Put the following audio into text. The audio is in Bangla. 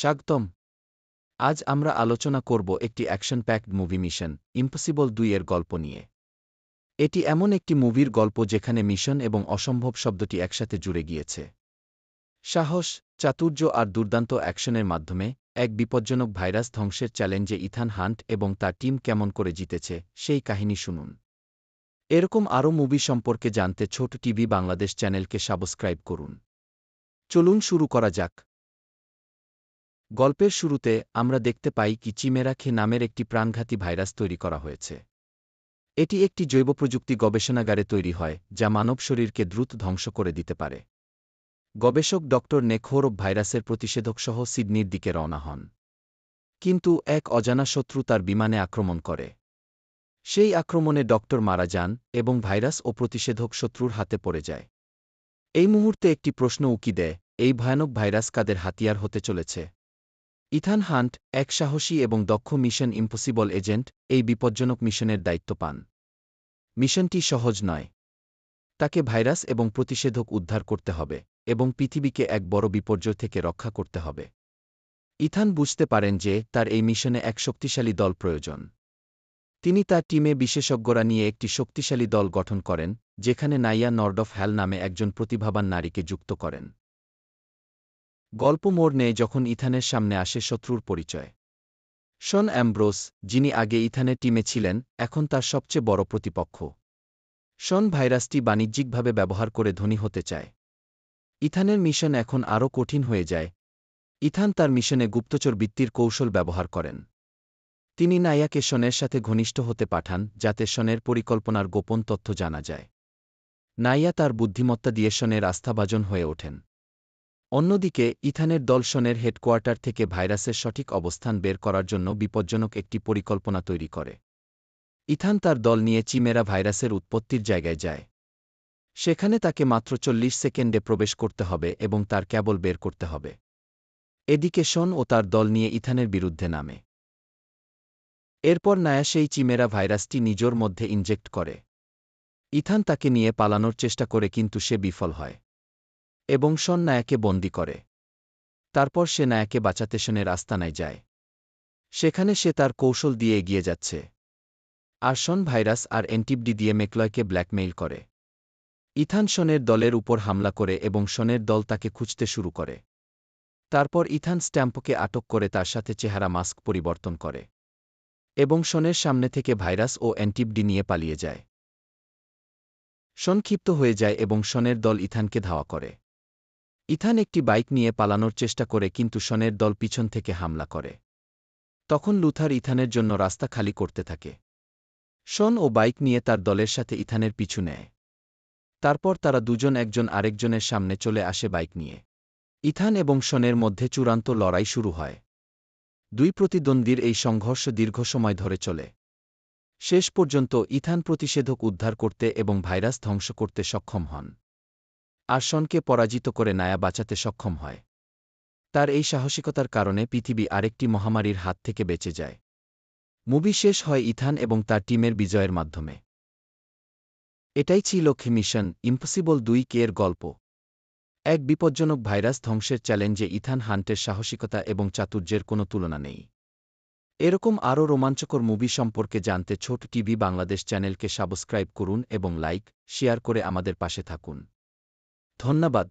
স্বাগতম। আজ আমরা আলোচনা করব একটি action packed movie mission, impossible দুই এর গল্প নিয়ে। এটি এমন একটি মুভির গল্প যেখানে মিশন এবং অসম্ভব শব্দটি একসাথে জুড়ে গিয়েছে। সাহস, চাতুর্য আর দুর্দান্ত অ্যাকশনের মাধ্যমে এক বিপজ্জনক ভাইরাস ধ্বংসের চ্যালেঞ্জে ইথান হান্ট এবং তার টিম কেমন করে জিতেছে, সেই কাহিনী শুনুন। এরকম আরও মুভি সম্পর্কে জানতে ছোট টিভি বাংলাদেশ চ্যানেলকে সাবস্ক্রাইব করুন। চলুন শুরু করা যাক। গল্পের শুরুতে আমরা দেখতে পাই কি চিমেরাখে নামের একটি প্রাণঘাতী ভাইরাস তৈরি করা হয়েছে। এটি একটি জৈব প্রযুক্তি গবেষণাগারে তৈরি হয়, যা মানব শরীরকে দ্রুত ধ্বংস করে দিতে পারে। গবেষক ড. নেখোরব ভাইরাসের প্রতিষেধকসহ সিডনির দিকে রওনা হন। কিন্তু এক অজানা শত্রু তার বিমানে আক্রমণ করে। সেই আক্রমণে ডক্টর মারা যান এবং ভাইরাস ও প্রতিষেধক শত্রুর হাতে পড়ে যায়। এই মুহূর্তে একটি প্রশ্ন উকি দেয়, এই ভয়ানক ভাইরাস কাদের হাতিয়ার হতে চলেছে? ইথান হান্ট, এক সাহসী এবং দক্ষ মিশন ইম্পসিবল এজেন্ট, এই বিপজ্জনক মিশনের দায়িত্ব পান। মিশনটি সহজ নয়। তাকে ভাইরাস এবং প্রতিষেধক উদ্ধার করতে হবে এবং পৃথিবীকে এক বড় বিপর্যয় থেকে রক্ষা করতে হবে। ইথান বুঝতে পারেন যে তার এই মিশনে এক শক্তিশালী দল প্রয়োজন। তিনি তার টিমে বিশেষজ্ঞরা নিয়ে একটি শক্তিশালী দল গঠন করেন, যেখানে নাইয়া নর্ডফ হ্যাল নামে একজন প্রতিভাবান নারীকে যুক্ত করেন। গল্প মোড় নেয় যখন ইথানের সামনে আসে শত্রুর পরিচয়। শন অ্যাম্ব্রোস, যিনি আগে ইথানের টিমে ছিলেন, এখন তার সবচেয়ে বড় প্রতিপক্ষ। শন ভাইরাসটি বাণিজ্যিকভাবে ব্যবহার করে ধনী হতে চায়। ইথানের মিশন এখন আরও কঠিন হয়ে যায়। ইথান তার মিশনে গুপ্তচর বৃত্তির কৌশল ব্যবহার করেন। তিনি নাইয়াকে শনের সাথে ঘনিষ্ঠ হতে পাঠান, যাতে শনের পরিকল্পনার গোপন তথ্য জানা যায়। নাইয়া তার বুদ্ধিমত্তা দিয়ে শনের আস্থাভাজন হয়ে ওঠেন। অন্যদিকে, ইথানের দল শনের হেডকোয়ার্টার থেকে ভাইরাসের সঠিক অবস্থান বের করার জন্য বিপজ্জনক একটি পরিকল্পনা তৈরি করে। ইথান তার দল নিয়ে চিমেরা ভাইরাসের উৎপত্তির জায়গায় যায়। সেখানে তাকে মাত্র চল্লিশ সেকেন্ডে প্রবেশ করতে হবে এবং তার ক্যাবল বের করতে হবে। এদিকে শন ও তার দল নিয়ে ইথানের বিরুদ্ধে নামে। এরপর নায়া সেই চিমেরা ভাইরাসটি নিজের মধ্যে ইনজেক্ট করে। ইথান তাকে নিয়ে পালানোর চেষ্টা করে কিন্তু সে বিফল হয়। এবং শন নায়াকে বন্দি করে। তারপর সে নায়াকে বাঁচাতে শনের আস্তানায় যায়। সেখানে সে তার কৌশল দিয়ে এগিয়ে যাচ্ছে। আর শন ভাইরাস আর এন্টিবডি দিয়ে মেকলয়কে ব্ল্যাকমেইল করে। ইথান শনের দলের উপর হামলা করে এবং শনের দল তাকে খুঁজতে শুরু করে। তারপর ইথান স্ট্যাম্পকে আটক করে তার সাথে চেহারা মাস্ক পরিবর্তন করে। এবং শনের সামনে থেকে ভাইরাস ও অ্যান্টিবডি নিয়ে পালিয়ে যায়। শন ক্ষিপ্ত হয়ে যায় এবং শনের দল ইথানকে ধাওয়া করে। ইথান একটি বাইক নিয়ে পালানোর চেষ্টা করে কিন্তু শনের দল পিছন থেকে হামলা করে। তখন লুথার ইথানের জন্য রাস্তা খালি করতে থাকে। শন ও বাইক নিয়ে তার দলের সাথে ইথানের পিছু নেয়। তারপর তারা দুজন একজন আরেকজনের সামনে চলে আসে বাইক নিয়ে। ইথান এবং শনের মধ্যে চূড়ান্ত লড়াই শুরু হয়। দুই প্রতিদ্বন্দ্বীর এই সংঘর্ষ দীর্ঘ সময় ধরে চলে। শেষ পর্যন্ত ইথান প্রতিষেধক উদ্ধার করতে এবং ভাইরাস ধ্বংস করতে সক্ষম হন। আর শনকে পরাজিত করে নায়া বাঁচাতে সক্ষম হয়। তার এই সাহসিকতার কারণে পৃথিবী আরেকটি মহামারীর হাত থেকে বেঁচে যায়। মুভি শেষ হয় ইথান এবং তার টিমের বিজয়ের মাধ্যমে। এটাই ছিল মিশন, ইম্পসিবল দুই কে এর গল্প। এক বিপজ্জনক ভাইরাস ধ্বংসের চ্যালেঞ্জে ইথান হান্টের সাহসিকতা এবং চাতুর্যের কোনো তুলনা নেই। এরকম আরও রোমাঞ্চকর মুভি সম্পর্কে জানতে ছোট টিভি বাংলাদেশ চ্যানেলকে সাবস্ক্রাইব করুন এবং লাইক, শেয়ার করে আমাদের পাশে থাকুন। ধন্যবাদ।